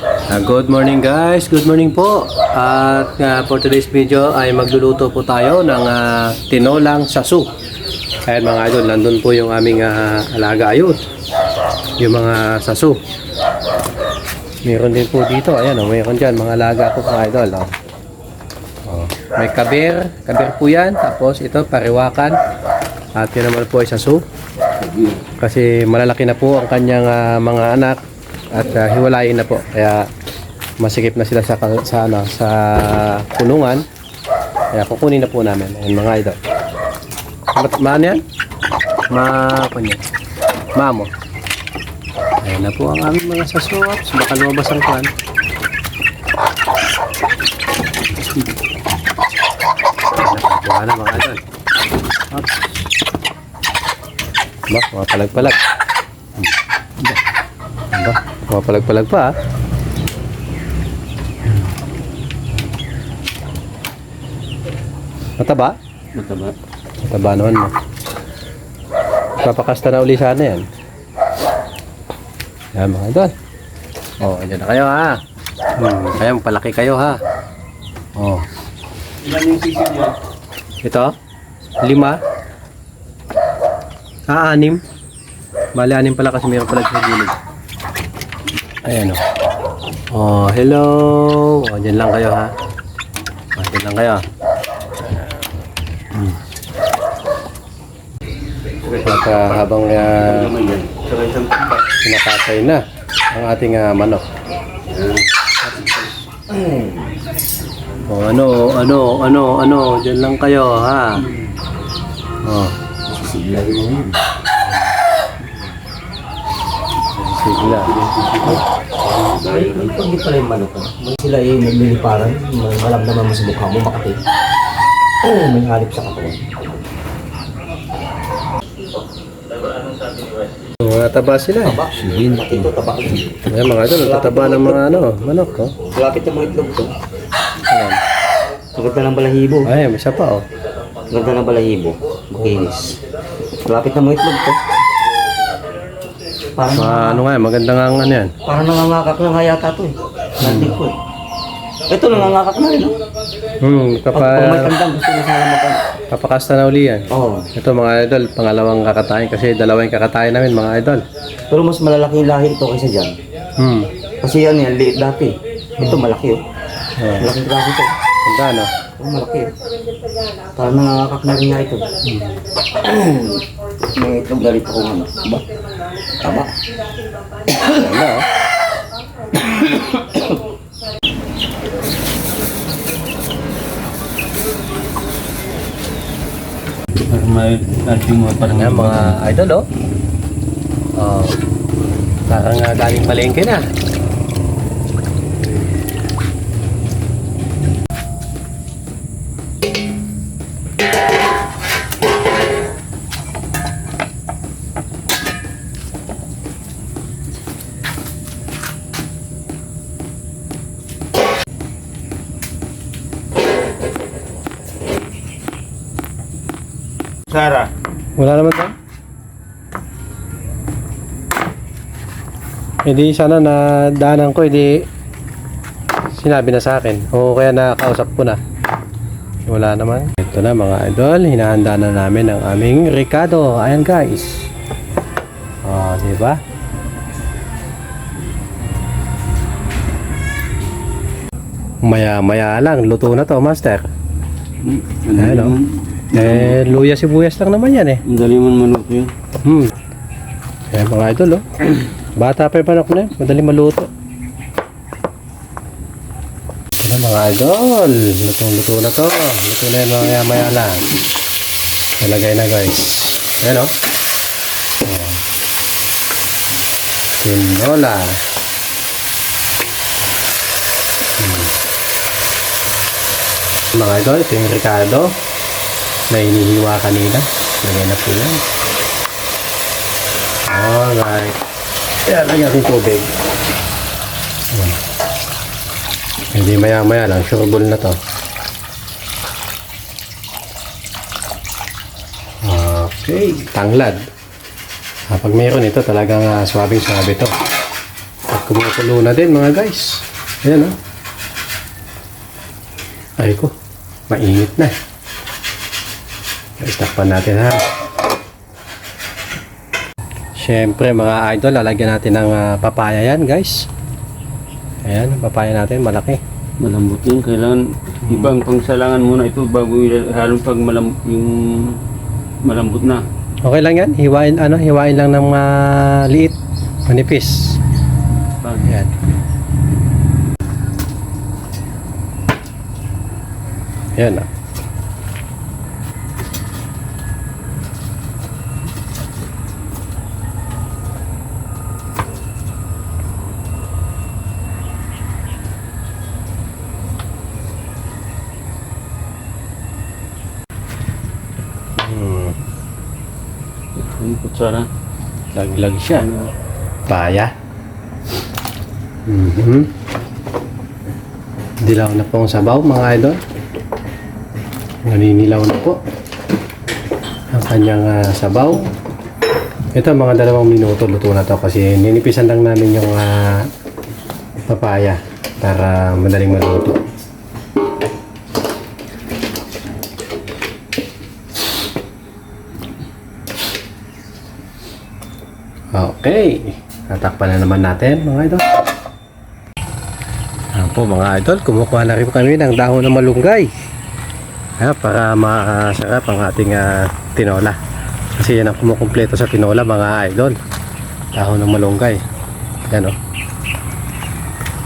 Ah, good morning guys, good morning po. At ah, for today's video ay magluluto po tayo ng ah, tinolang sasu. Ayan mga idol, nandun po yung aming ah, alaga ayun. Yung mga sasu. Meron din po dito, ayan oh, meron dyan mga alaga ko mga idol. Oh. Oh, may kabir, kabir po yan. Tapos ito, pariwakan. At yun naman po ay sasu. Kasi malalaki na po ang kanyang ah, mga anak at ah, hiwalayin na po. Kaya masikip na sila sa sa ano, sa kulungan. Kaya kukunin na po namin ayun mga idol. Maan yan? Ma kunya. Mamo. Ayan na po ang aming mga sasuot. Baka lumabas ang kwan. Ayan na, mga idol. Oops. Ba, mga palag-palag. Mga palag-palag pa ah. Mataba? Mataba. Mataba naman mo. Papakasta na uli sana yan. Yan mga idol. Oh, andyan na kayo ha. Hmm, kaya palaki kayo ha. Oh, Ilan yung sisi niya? ito. Lima. Ah, anim. Bali, anim pala kasi mayroon pala sa gilid. Ayan o. Oh, hello. Oh, dyan lang kayo ha. Oh, dyan lang kayo. Hmm. At ah, habang uh, papa. sinakatay na ang ating ah, manok. Oh, ano, ano, ano, ano, dyan lang kayo ha. Oh. Sigla Sigla. Ay, pag di pala yung manok, ah. May sila ay nagliliparan, may malam naman mo sa mukha mo, makati. may halip sa katawan. Mga taba sila eh. Taba, yun, ito, taba. Ayan mga idol, tataba ng mga ano, manok. Oh. Lapit yung mga itlog ko. Ayan. Ang ganda ng balahibo. Ay, may isa pa oh. Ang ganda ng balahibo. Makinis. Lapit ng mga itlog ko. Parang, Ma, ano nga, maganda nga ang ano yan. parang nangangakak na nga yata to eh. Nandito ko eh. Ito nangangakak na rin? Hmm, Pag, pag may kapa, tandang, gusto na sana mag kapakasta na uli yan. Oo. Ito mga idol, pangalawang kakatayin kasi dalawang kakatayin namin mga idol. Pero mas malalaki yung lahi ito kaysa dyan. Hmm. Kasi ano yan, liit dati. Ito malaki oh. Oh, Malaking klase ito. Ganda no? Oh, malaki. Parang nangangakak na rin nga ito. May itlog na rito kung ano. Ba? Tama. Ganda oh. Parang may mga idol oh. Oh. Parang nga galing palengke na. Sara. Wala naman to. Hindi sana na daanan ko, hindi sinabi na sa akin. O kaya nakausap ko na. Wala naman. Ito na mga idol, hinahanda na namin ang aming Ricardo. Ayan guys. Oh, di ba? Maya maya lang, luto na to, master. Ang Eh, luya sibuyas lang naman yan eh. Ang dali man manok yun. Hmm. Kaya mga idol, oh. Bata pa yung panok na yun. Madali maluto. Ito na mga idol. Lutong-luto na to. Luto na yun mga maya lang. Nalagay na guys. Ayan, oh. Oh. Tinola. Hmm. Mga idol, ito yung Ricardo na inihiwa kanina. Lagay na po yan. Alright. Kaya lagyan natin tubig. Ayan. Hindi maya maya lang. Sureball na to. Okay. Tanglad. Ah, pag mayroon ito, talagang uh, swabing swabe to. Pag kumukulo na din mga guys. Ayan oh. Ay ko, mainit na. Guys, takpan natin ha. Siyempre mga idol, lalagyan natin ng ah, papaya yan guys. Ayan, papaya natin, malaki. Malambot yun. Kailangan ibang pangsalangan muna ito bago ilalong pag malam, yung malambot na. Okay lang yan, hiwain, ano, hiwain lang ng maliit, manipis. Pag, Ayan. Ayan ah. Hmm, kutsara. laglag siya. Paya. Mhm. Dilaw na po ang sabaw mga idol. Naninilaw na po ang kanyang ah, sabaw. Ito mga dalawang minuto luto na to kasi ninipisan lang namin yung ah, papaya para madaling maluto. Okay. Tatakpan na naman natin mga idol. Ayan po mga idol, kumukuha na rin kami ng dahon ng malunggay. Ayan, para masarap ang ating ah, tinola. Kasi yan ang kumukumpleto sa tinola mga idol. Dahon ng malunggay. Yan o.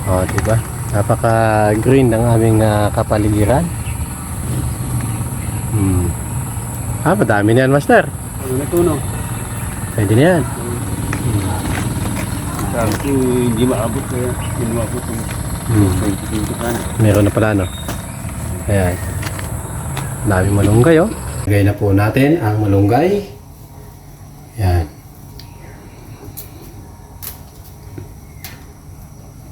O, diba? Napaka-green ng aming ah, kapaligiran. Hmm. Ah, madami na yan, Master. Ano na no? Pwede na yan. Sabi ko, hindi maabot kaya kinuha ko itong Hmm. 20 ka na. Meron na pala, no? Ayan. Dami malunggay, oh. Lagay na po natin ang malunggay. Ayan.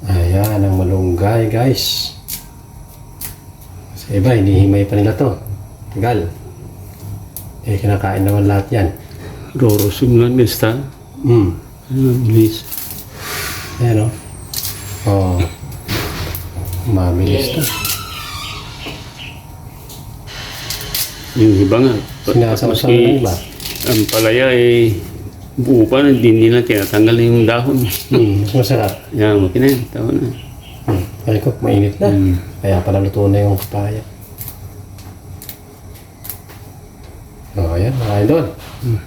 Ayan, ang malunggay, guys. Sa iba, hinihimay pa nila to. Tagal. Eh, kinakain naman lahat yan. Rorosim lang, nesta. Hmm. Ano, bilis. Ayan, oh. Oh. Mabilis to. Yung iba nga. Sinasawsaw maski ng iba. Ang palaya eh, buo pa, hindi nila tinatanggal na yung dahon. Hmm, mas masarap. Yan, okay na yan. Tawa na. Hmm. Ay ko, mainit na. Hmm. Kaya pala luto na yung papaya. O, oh, ayan, mga idol. Hmm.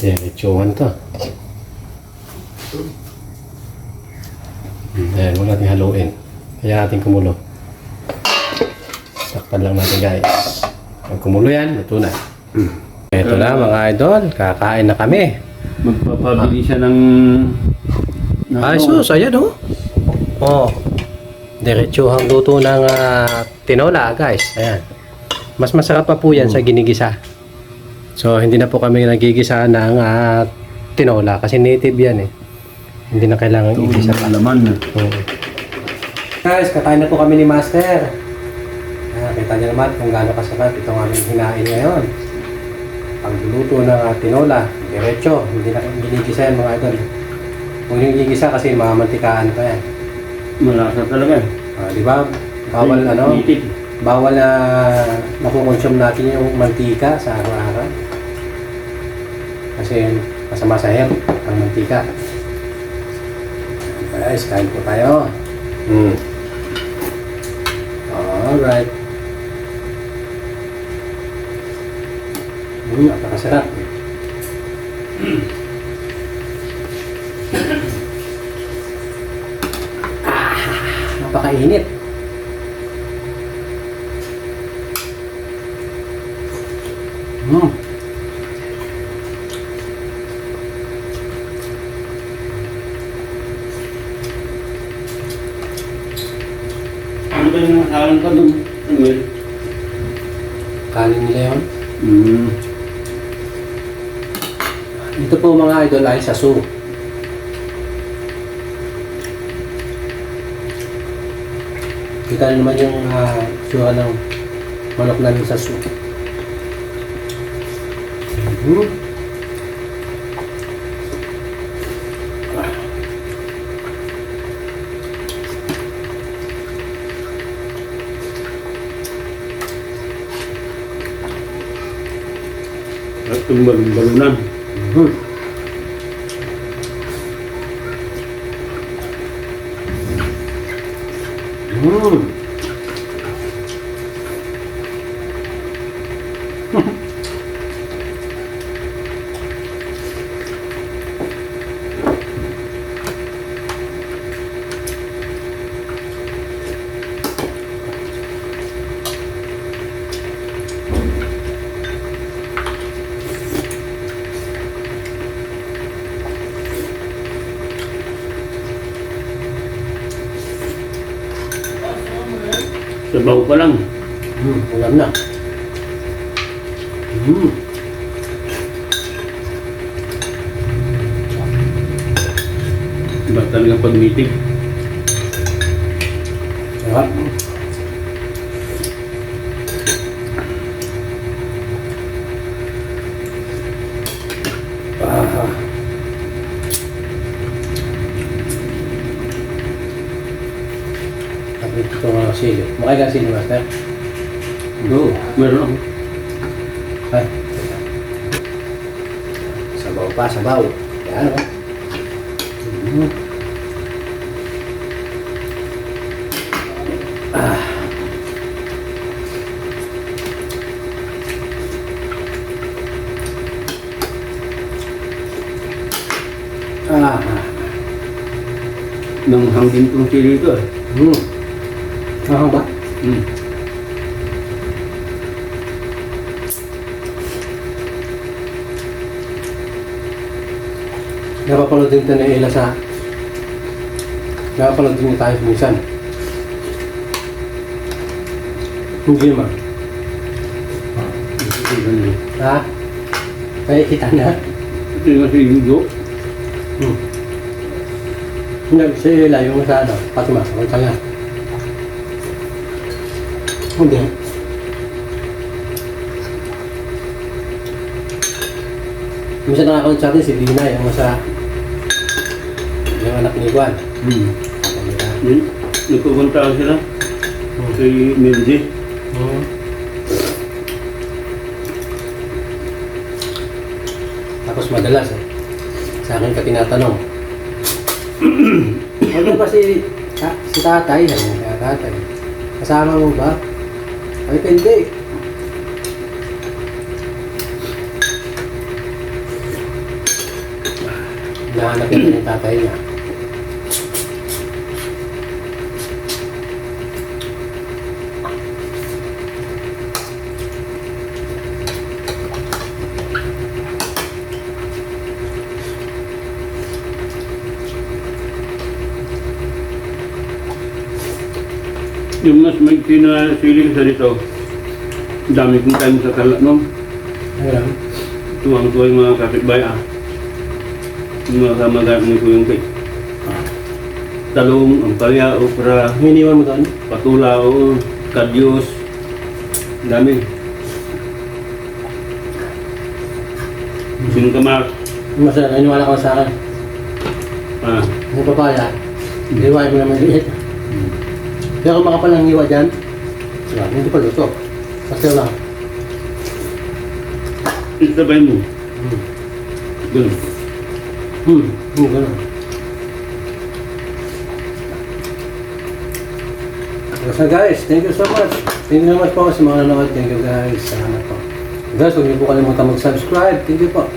Diretsuhan to. Hmm, ayan, huwag natin haluin. Kaya natin kumulo. Takpan lang natin guys. Pag kumulo yan, luto na. Ito na mga idol, kakain na kami. Magpapabili siya ng... ng Ay, sus, ayan oh. Oh. Diretsuhang luto ng ah, tinola, guys. Ayan. Mas masarap pa po yan sa ginigisa. So, hindi na po kami nagigisa ng ah, tinola kasi native yan eh. Hindi na kailangan Ito, igisa pa. alaman na. Oo. Guys, kakain na po kami ni Master. Ah, kita niyo naman kung gaano kasarap itong aming hinain ngayon. Pagluluto ng ah, tinola, diretso, hindi na ginigisa yan mga idol. Huwag niyong gigisa kasi mamamantikaan pa yan. Malasa talaga. Ah, di ba? Bawal ano, Native. bawal na nakukonsume natin yung mantika sa araw-araw. Kasi masama sa health ang mantika. Guys, kain po tayo. Hmm. Alright. Hmm, napakasarap. Ah, napakainit. Hmm. Ano halang ka doon? Ano yun? Kanin nila yun. Mm. Ito po mga idol ay sasu. Kita naman yung uh, sura ng manok namin sasu. Mhm. Itong balon-balunan. Hmm. Hmm. Sabaw pa lang. Hmm. Alam na. Hmm. Iba talaga pag meeting. Sarap. Ah. Tapos ito Makay ka sili, master? Oo, meron ako. Ay. Sabaw pa, sabaw. Yan o. Mm. Ah. Ah. Nang hangin kong sili ito eh. Hmm. Ah, ba? Hmm. Napapanood din tayo ng Ela sa... Napapanood din tayo minsan. Hindi ma. Ito. Ha? Kaya kita na. Ito yung kasi yugo. Hmm. Hindi, si Ela yung sa ano, Fatima, ang kanya. Hindi. Minsan nakakaroon sa atin si Dina, yung sa... Yung anak ni Juan. Hmm. Yun, Nagpupunta sila Hmm. kay Milji. Hmm. Tapos madalas eh, sa akin ka tinatanong. ano ba si, ah, si tatay? Ano tatay? Kasama mo ba? Ay, hindi. Nahanap yun yung tatay niya. Yung mas may sinasili sa dito. Dami kong time sa kala, no? Ayun. Tuwang-tuwa yung mga kapitbahay, ah. Yung mga kamag-anak ni Kuyong Kay. Talong, ang palya, okra, Hiniwan mo doon? patula, o kadyos. Dami. Sino ka, Mark? Masarap, naniwala ka sa akin. Ah, Yung papaya, liwain mo naman liit. Kaya kung makapal ang hiwa dyan, wala, hindi pa luto. Basta lang. isabay mo. Hmm. Ganun. Hmm, hmm, ganun. So guys, thank you so much. Thank you so much po sa mga nanonood. Thank you guys. Sana po. Guys, huwag niyo po kalimutan mag-subscribe. Thank you po.